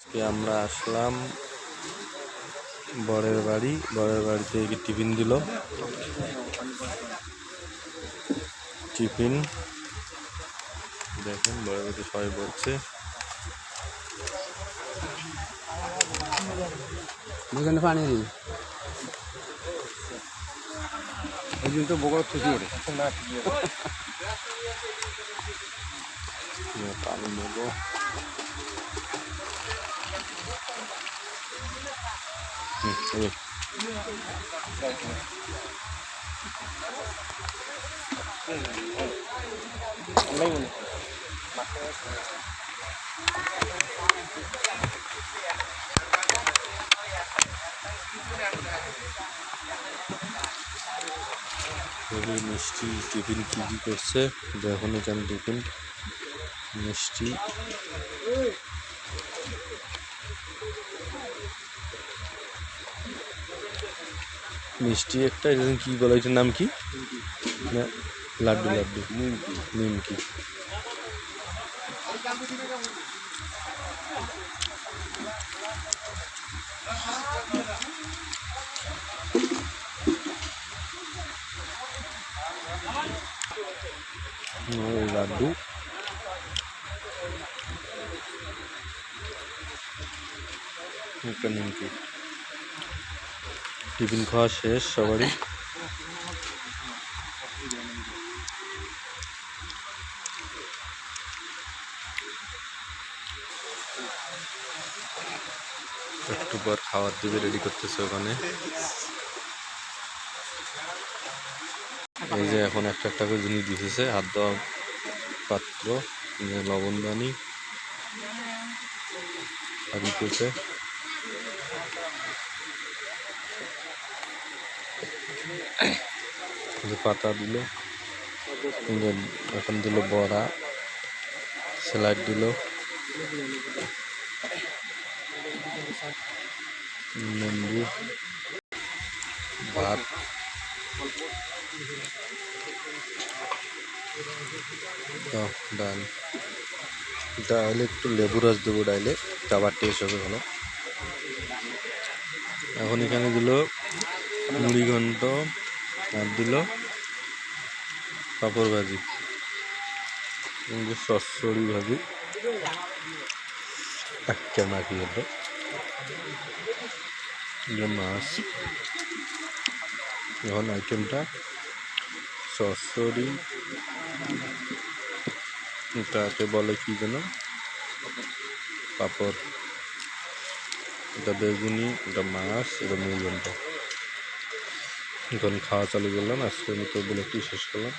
আজকে আমরা আসলাম বরের বাড়ি। বরের বাড়িতে কি টিফিন দিল। টিফিন। দেখেন বরের বাড়িতে সবাই বলছে। পানি ওই জন্য তো খুশি ওঠে পানি নেব মিষ্টি টিফিন কী করছে? দেখুন এখানে টিফিন মিষ্টি। মিষ্টি একটা এটা কি বলে এটার নাম কি? না লাড্ডু লাড্ডু। নিমকি। নিমকি। ওই লাড্ডু। একটা নিমকি। টিফিন খাওয়া শেষ সবারই। একটু পর খাবার দিবে রেডি করতেছে ওখানে। এই যে এখন একটা একটা করে জিনিস দিতেছে, হাত দেওয়া পাত্র লবণদানি আর এই যে পাতা দিল এখন দিল বড়া স্যালাড দিল। লেম্বু ভাত। ডাল। ডাইলে একটু লেবু রস দেবো ডাইলে আবার টেস্ট হবে ভালো। এখন এখানে দিল মুড়ি ঘন্ট আর দিল। পাঁপড় ভাজি। সসরি ভাজি। একটা এই যে মাছ। এখন আইটেমটা সসরি এটাকে বলে কি যেন? পাঁপড়। এটা বেগুনি, এটা মাছ, এটা মুরগন্টা এখন খাওয়া চালু করলাম আজকের মতো ব্লগটি শেষ করলাম।